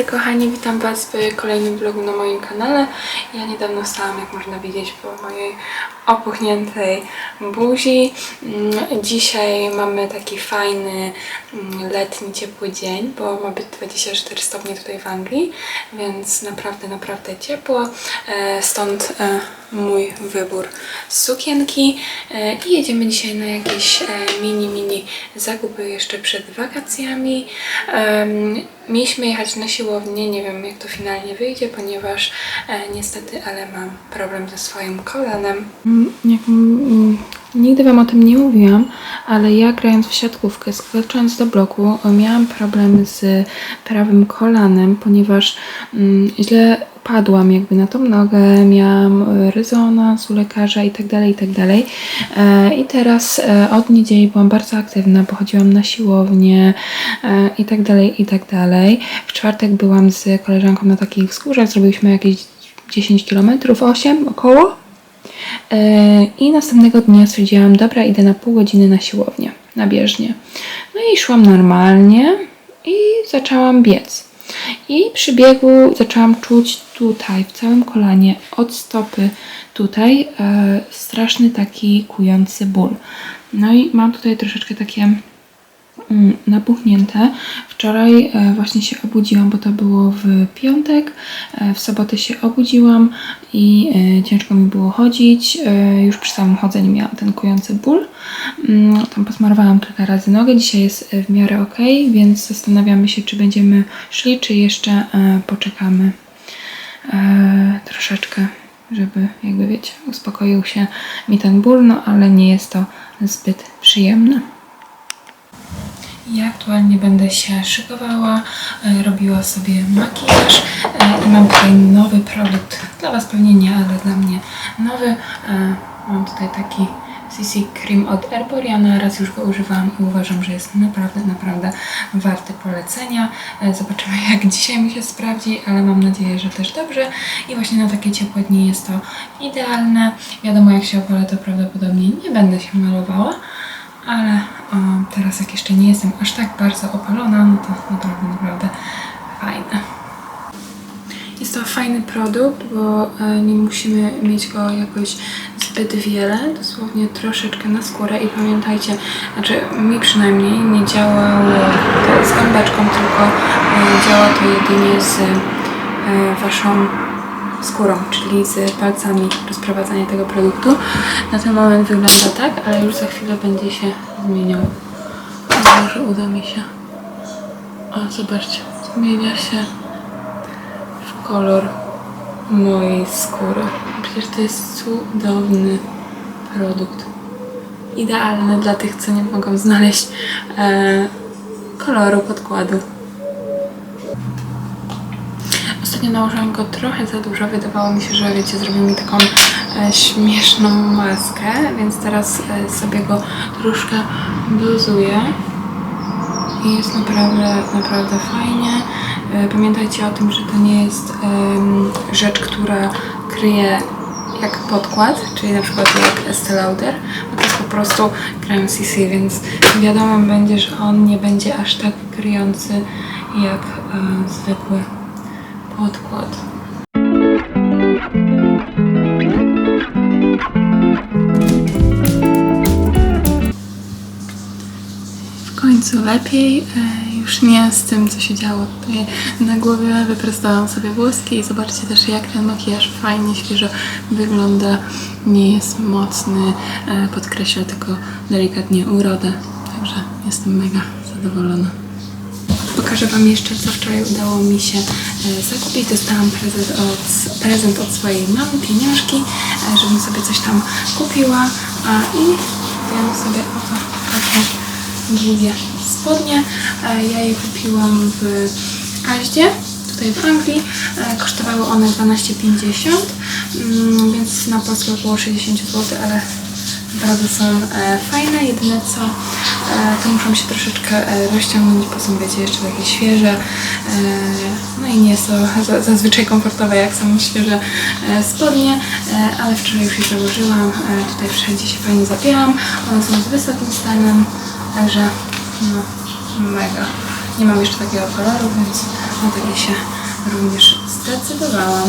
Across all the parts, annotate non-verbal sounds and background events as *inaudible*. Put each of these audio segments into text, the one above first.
dobry kochani, witam Was w kolejnym vlogu na moim kanale. Ja niedawno stałam, jak można widzieć, po mojej opuchniętej buzi. Mm, Dzisiaj mamy taki fajny, mm, letni, ciepły dzień, bo ma być 24 stopnie tutaj w Anglii, więc naprawdę, naprawdę ciepło. E, Stąd e, mój wybór sukienki E, i jedziemy dzisiaj na jakieś mini, mini zakupy jeszcze przed wakacjami. Mieliśmy jechać na siłownię, nie wiem jak to finalnie wyjdzie, ponieważ niestety, ale mam problem ze swoim kolanem. Jak, nigdy Wam o tym nie mówiłam, ale ja grając w siatkówkę, skacząc do bloku, miałam problem z prawym kolanem, ponieważ mm, źle padłam jakby na tą nogę, miałam e, rezonans u lekarza i tak dalej, i tak dalej. E, I teraz e, od niedzieli byłam bardzo aktywna, pochodziłam na siłownię e, i tak dalej, i tak dalej. W czwartek byłam z koleżanką na takich wzgórzach, zrobiliśmy jakieś 10 km, 8 około. I następnego dnia stwierdziłam, dobra, idę na pół godziny na siłownię, na bieżnię. No i szłam normalnie i zaczęłam biec. I przy biegu zaczęłam czuć tutaj, w całym kolanie, od stopy tutaj, e, straszny taki kujący ból. No i mam tutaj troszeczkę takie napuchnięte. Wczoraj e, właśnie się obudziłam, bo to było w piątek. E, w sobotę się obudziłam i e, ciężko mi było chodzić. Już przy samym chodzeniu miałam ten kujący ból. Mm, Tam posmarowałam kilka razy nogę. Dzisiaj jest w miarę ok, więc zastanawiamy się, czy będziemy szli, czy jeszcze poczekamy troszeczkę, żeby jakby wiecie, uspokoił się mi ten ból, no ale nie jest to zbyt przyjemne. Ja aktualnie będę się szykowała, e, robiła sobie makijaż e, i mam tutaj nowy produkt. Dla Was pewnie nie, ale dla mnie nowy. E, Mam tutaj taki CC Cream od Erboriana. Raz już go używałam i uważam, że jest naprawdę, naprawdę warty polecenia. Zobaczymy *laughs* jak dzisiaj mi się sprawdzi, ale mam nadzieję, że też dobrze. I właśnie na takie ciepłe dni jest to idealne. Wiadomo jak się opalę, to prawdopodobnie nie będę się malowała ale teraz jak jeszcze nie jestem aż tak bardzo opalona, no to naprawdę, naprawdę fajne. Jest to fajny produkt, bo e, nie musimy mieć go jakoś zbyt wiele, dosłownie troszeczkę na skórę i pamiętajcie, znaczy mi przynajmniej nie działało to z gąbeczką, tylko e, działa to jedynie z e, waszą skórą, czyli z palcami rozprowadzania tego produktu. Na ten moment wygląda tak, ale już za chwilę będzie się zmieniał. Może uda mi się. O, zobaczcie, zmienia się w kolor mojej skóry. Przecież to jest cudowny produkt. Idealny dla tych, co nie mogą znaleźć e, koloru podkładu. Ostatnio nałożyłam go trochę za dużo. Wydawało mi się, że wiecie, zrobił mi taką e, śmieszną maskę, więc teraz e, sobie go troszkę dozuję. I jest naprawdę, naprawdę fajnie. E, Pamiętajcie o tym, że to nie jest rzecz, która kryje jak podkład, czyli na przykład jak Estee Lauder, bo to jest po prostu krem CC, więc wiadomo będzie, że on nie będzie aż tak kryjący jak zwykły podkład. W końcu lepiej. e, Już nie z tym, co się działo tutaj na głowie. Wyprostowałam sobie włoski i zobaczcie też, jak ten makijaż fajnie, świeżo wygląda. Nie jest mocny, e, podkreśla tylko delikatnie urodę. Także jestem mega zadowolona. Pokażę Wam jeszcze, co wczoraj udało mi się e, zakupić. Dostałam prezent od, prezent od swojej mamy, pieniążki, e, żebym sobie coś tam kupiła. I kupiłam sobie oto takie długie spodnie. E, Ja je kupiłam w Aździe, tutaj w Anglii. E, Kosztowały one 12,50, mm, więc na polskie około 60 zł, ale Naprawdę są e, fajne, jedyne co e, to muszą się troszeczkę e, rozciągnąć, bo są wiecie jeszcze takie świeże. E, no i nie za, zazwyczaj komfortowe jak są świeże e, spodnie, ale wczoraj już je założyłam. Tutaj wszędzie się fajnie zapieram. One są z wysokim stanem, także no mega. Nie mam jeszcze takiego koloru, więc na takie się również zdecydowałam.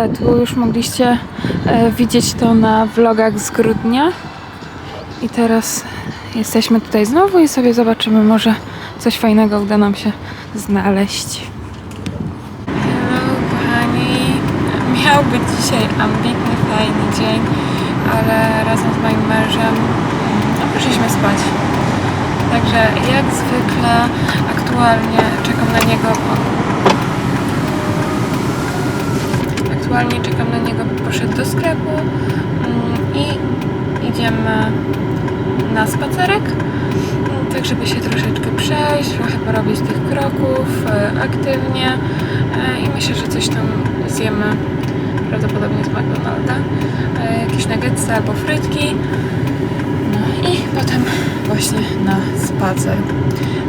Outletu, już mogliście e, widzieć to na vlogach z grudnia. I teraz jesteśmy tutaj znowu i sobie zobaczymy, może coś fajnego uda nam się znaleźć. Hello, kochani. Miał być dzisiaj ambitny, fajny dzień, ale razem z moim mężem no, poszliśmy spać. Także jak zwykle aktualnie czekam na niego, Aktualnie czekam na niego, poszedł do sklepu mm, i idziemy na spacerek, tak żeby się troszeczkę przejść, trochę porobić tych kroków e, aktywnie e, i myślę, że coś tam zjemy prawdopodobnie z McDonalda, e, jakieś nuggetsy albo frytki i potem właśnie na spacer.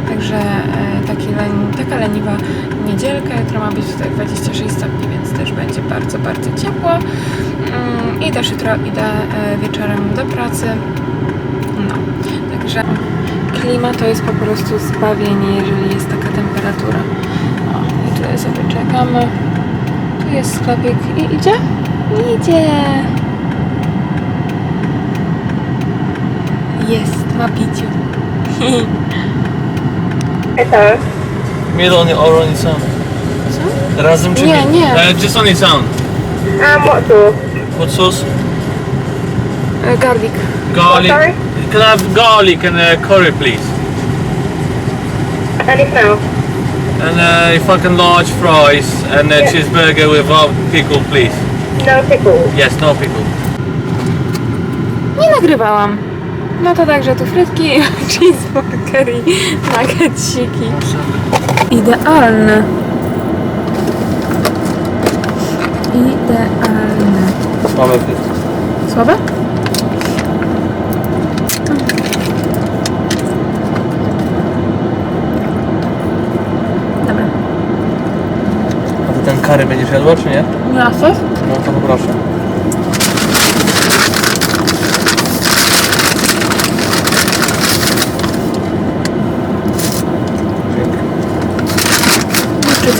Także e, taki taka leniwa niedzielka, jutro ma być tutaj 26 stopni, więc też będzie bardzo, bardzo ciepło. Mm, I też jutro idę e, wieczorem do pracy. No, także klima to jest po prostu zbawienie, jeżeli jest taka temperatura. O, i tutaj sobie czekamy. Tu jest sklepik i idzie? Idzie! Ma piciu. *laughs* Middle on. Co? Razem czy Nie, nie. Uh, just on its own. Um, what sauce? What sauce? E, Garlic. Garlic. sorry? Can I have garlic and uh, curry, please? Anything else? And uh, if I can large fries and a Yeah. cheeseburger without pickle, please. No pickles. Yes, no pickle. Nie nagrywałam. No to także tu frytki, *laughs* cheeseburger i nuggetsiki. Idealne. Idealne. Słabe frytki. Słabe? Dobra. A ty ten curry będziesz jadła, czy nie? Miasto? No to poproszę.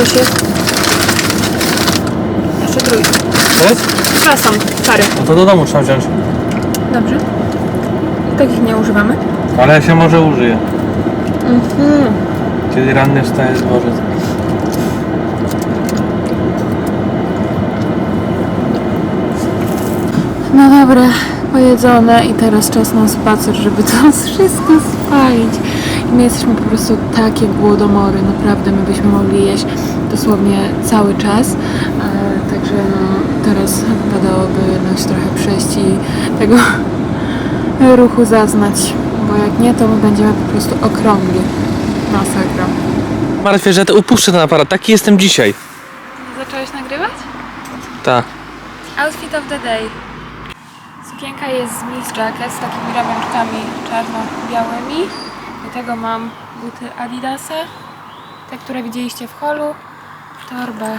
Coś jest? Jeszcze trójkę. To jest? Przepraszam, stary. No to do domu trzeba wziąć. Dobrze. Takich nie używamy. Ale się może użyje. Mhm. Kiedy ranny wstaje z dworzec. No dobra, pojedzone i teraz czas na spacer, żeby to *laughs* wszystko spalić. I my jesteśmy po prostu takie głodomory, naprawdę my byśmy mogli jeść dosłownie cały czas. E, także no, teraz wypadałoby nas trochę przejść i tego *laughs* ruchu zaznać, bo jak nie, to my będziemy po prostu okrągli. Masakra. Martwię, że to upuszczę ten aparat. Taki jestem dzisiaj. Zacząłeś nagrywać? Tak. Outfit of the day. Sukienka jest z Miss Jacket z takimi ramionczkami czarno-białymi. Do tego mam buty Adidasa, te, które widzieliście w holu, torbę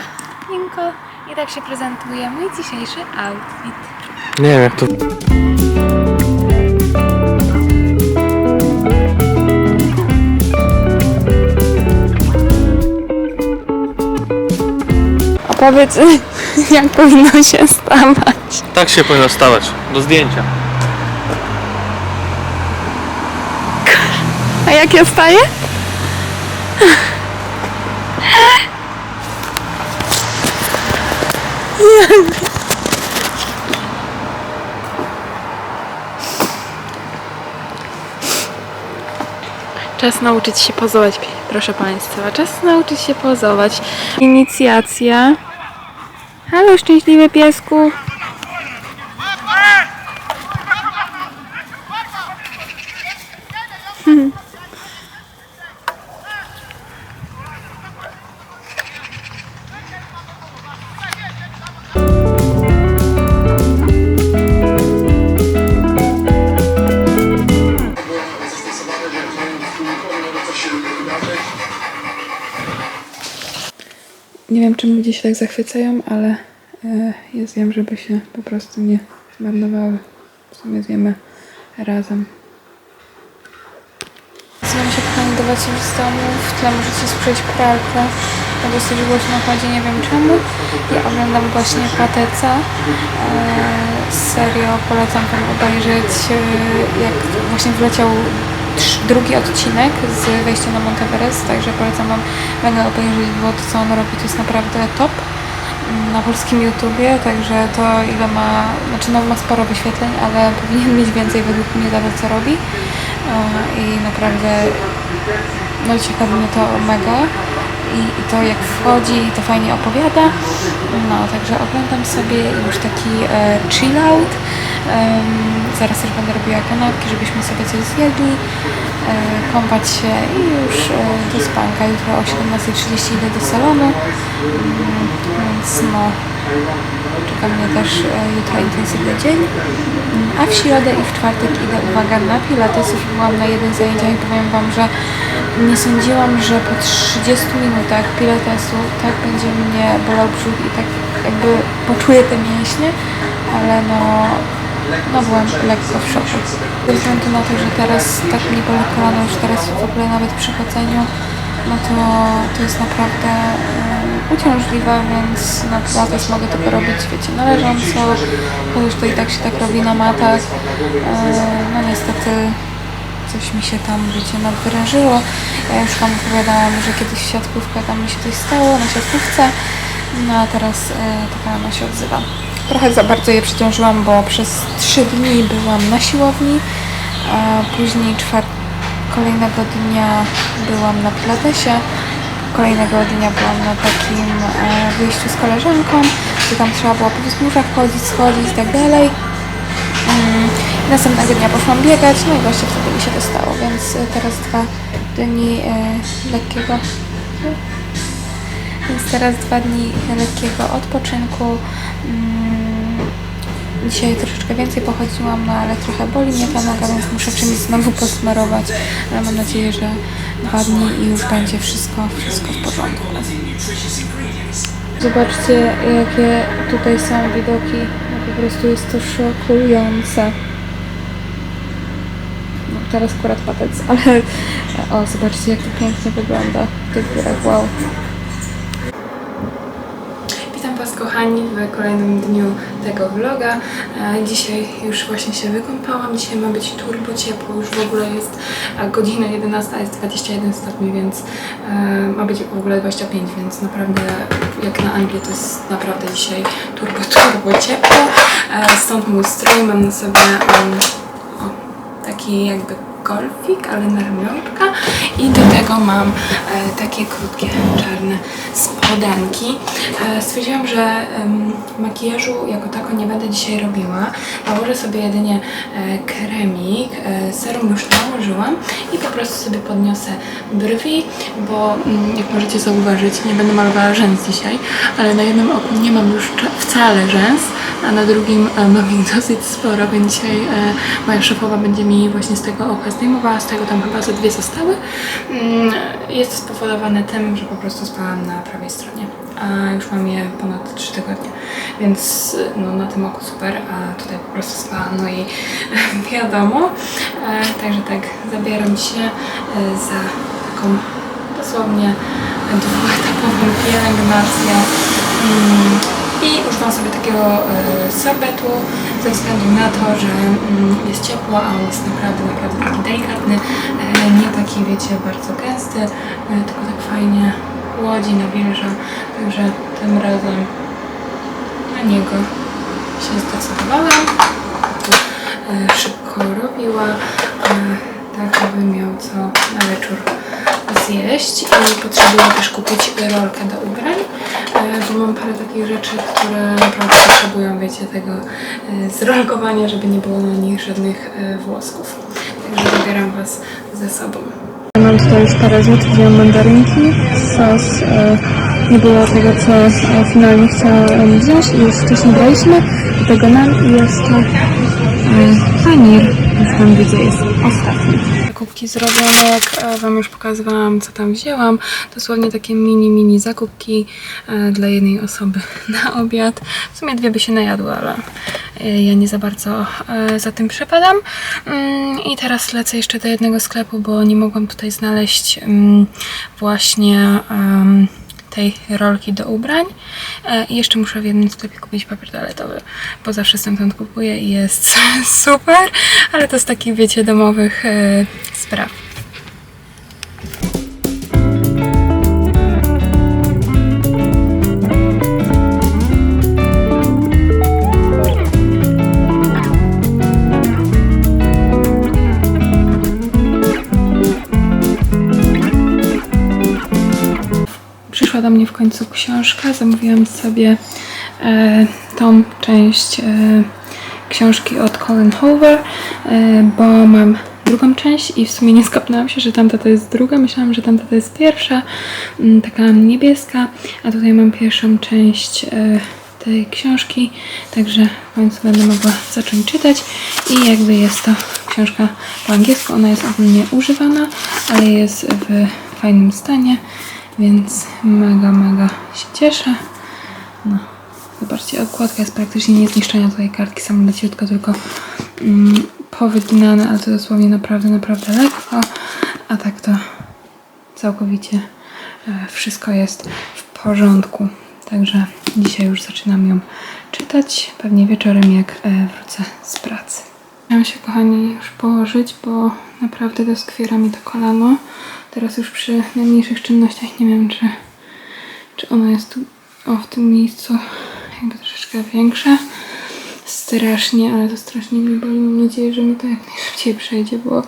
Inko i tak się prezentuje mój dzisiejszy outfit. Nie wiem jak to... Opowiedz, *laughs* jak powinno się stawać. Tak się powinno stawać. Do zdjęcia. A jak ja staję? Czas nauczyć się pozować, proszę Państwa. Czas nauczyć się pozować. Inicjacja. Halo, szczęśliwy piesku. Wiem, czym ludzie się tak zachwycają, ale e, ja zjem, żeby się po prostu nie zmarnowały. W sumie zjemy razem. Zjem się już z domu. W tle możecie słyszeć pralkę. To dosyć głośno chodzi, nie wiem czemu. Ja oglądam właśnie Pateca. Serio polecam wam obejrzeć, e, jak właśnie wleciał drugi odcinek z wejścia na Monteverest, także polecam wam mega obejrzeć, bo to co on robi to jest naprawdę top na polskim YouTubie, także to ile ma, znaczy no ma sporo wyświetleń, ale powinien mieć więcej według mnie za to co robi. I naprawdę no ciekawi mnie to mega. I, i to jak wchodzi i to fajnie opowiada. No także oglądam sobie już taki e, chill out zaraz też będę robiła kanapki, żebyśmy sobie coś zjedli e, kąpać się i już e, do spanka. Jutro o 17.30 idę do salonu. Mm, więc no czeka mnie też e, jutro intensywny dzień. A w środę i w czwartek idę, uwaga, na pilates. Już byłam na jeden zajęciach i powiem Wam, że nie sądziłam, że po 30 minutach pilatesu tak będzie mnie bolał brzuch i tak jakby poczuję te mięśnie, ale no, no byłam lekko w szoku. Ze względu na to, że teraz tak mnie boli kolano już teraz w ogóle nawet przy chodzeniu, no to, to jest naprawdę um, uciążliwe, więc na pilates mogę tylko robić, wiecie, na leżąco, chociaż to i tak się tak robi na matach. E, no niestety coś mi się tam, wiecie, nadwyrężyło. Ja już Wam opowiadałam, że kiedyś siatkówka, tam mi się coś stało na siatkówce, no a teraz e, taka rano się odzywa. Trochę za bardzo je przeciążyłam, bo przez trzy dni byłam na siłowni, a później czwart kolejnego dnia byłam na pilatesie, kolejnego dnia byłam na takim e, wyjściu z koleżanką, gdzie tam trzeba było po wzgórzach chodzić, schodzić i tak dalej. Mm, Następnego dnia poszłam biegać, no i właśnie wtedy mi się to stało, więc e, teraz dwa dni e, lekkiego. Więc teraz dwa dni lekkiego odpoczynku. Mm, Dzisiaj troszeczkę więcej pochodziłam, no ale trochę boli mnie ta noga, więc muszę czymś znowu posmarować. Ale mam nadzieję, że dwa dni i już będzie wszystko, wszystko w porządku. Zobaczcie, jakie tutaj są widoki. No, po prostu jest to szokujące. No, teraz akurat patec, *laughs* ale o, zobaczcie, jak to pięknie wygląda w tych górach. Wow. Was kochani w kolejnym dniu tego vloga. E, Dzisiaj już właśnie się wykąpałam. Dzisiaj ma być turbo ciepło. Już w ogóle jest godzina 11, a jest 21 stopni, więc e, ma być w ogóle 25, więc naprawdę jak na Anglię to jest naprawdę dzisiaj turbo, turbo ciepło. E, Stąd mój strój. Mam na sobie taki jakby golfik, ale na ramionczka i do tego mam e, takie krótkie czarne spodenki. E, stwierdziłam, że em, makijażu jako tako nie będę dzisiaj robiła. Nałożę sobie jedynie e, kremik, e, serum już nałożyłam i po prostu sobie podniosę brwi, bo mm, jak możecie zauważyć, nie będę malowała rzęs dzisiaj, ale na jednym oku nie mam już wcale rzęs, a na drugim e, mam ich *laughs* dosyć sporo, więc dzisiaj e, moja szefowa będzie mi właśnie z tego oka zdejmowała, z tego tam chyba ze dwie zostały. Mm, Jest to spowodowane tym, że po prostu spałam na prawej stronie, a już mam je ponad 3 tygodnie, więc e, no, na tym oku super, a tutaj po prostu spałam, no i *laughs* wiadomo. Także tak, zabieram się za taką dosłownie dwuetapową pielęgnację. I używam sobie takiego e, sorbetu ze względu na to, że mm, jest ciepło, a on jest naprawdę, naprawdę taki delikatny, e, nie taki, wiecie, bardzo gęsty, e, tylko tak fajnie łodzi, nawilża. Także tym razem na niego się zdecydowałam. Szybko robiła, tak aby miał co na wieczór zjeść i potrzebuję też kupić rolkę do ubrań, e, bo mam parę takich rzeczy, które naprawdę potrzebują, wiecie, tego e, zrolkowania, żeby nie było na nich żadnych e, włosków. Także zabieram Was ze sobą. Mam tutaj już parę rzeczy, wziąłem mandarynki, sos, nie było tego, co finalnie chciałam wziąć i już wcześniej braliśmy, tego nam i jeszcze panir. Już tam widzę, jest ostatni. Zakupki jak e, Wam już pokazywałam, co tam wzięłam. Dosłownie takie mini, mini zakupki e, dla jednej osoby *laughs* na obiad. W sumie dwie by się najadły, ale e, ja nie za bardzo za tym przepadam. Mm, I teraz lecę jeszcze do jednego sklepu, bo nie mogłam tutaj znaleźć mm, właśnie tej rolki do ubrań. E, I jeszcze muszę w jednym sklepie kupić papier toaletowy, bo zawsze stamtąd kupuję i jest *laughs* super, ale to z takich, wiecie, domowych e, spraw. Do mnie w końcu książka. Zamówiłam sobie e, tą część e, książki od Colin Hoover, e, bo mam drugą część i w sumie nie skapnęłam się, że tamta to jest druga. Myślałam, że tamta to jest pierwsza, mm, taka niebieska, a tutaj mam pierwszą część e, tej książki, także w końcu będę mogła zacząć czytać i jakby jest to książka po angielsku, ona jest ogólnie używana, ale jest w fajnym stanie, więc mega, mega się cieszę. No, zobaczcie, okładka jest praktycznie niezniszczona, tutaj kartki są leciutko, tylko mm, powyginane, ale to dosłownie naprawdę, naprawdę lekko, a tak to całkowicie e, wszystko jest w porządku. Także dzisiaj już zaczynam ją czytać, pewnie wieczorem jak e, wrócę z pracy. Miałam się kochani już położyć, bo naprawdę doskwiera mi to kolano. Teraz już przy najmniejszych czynnościach nie wiem, czy, czy ono jest tu, o w tym miejscu jakby troszeczkę większe. Strasznie, ale to strasznie mi boli. Mam nadzieję, że mi to jak najszybciej przejdzie, bo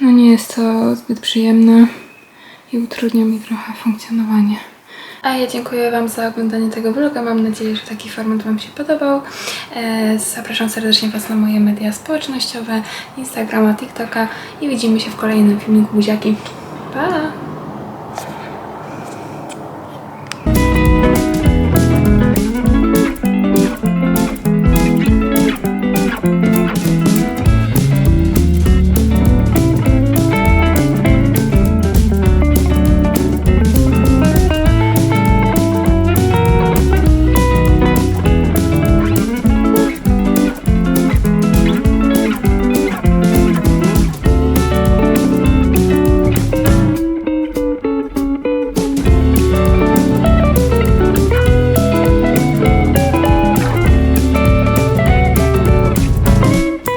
no nie jest to zbyt przyjemne i utrudnia mi trochę funkcjonowanie. A ja dziękuję Wam za oglądanie tego vloga. Mam nadzieję, że taki format Wam się podobał. E, Zapraszam serdecznie Was na moje media społecznościowe, Instagrama, TikToka i widzimy się w kolejnym filmiku buziaki. Pa!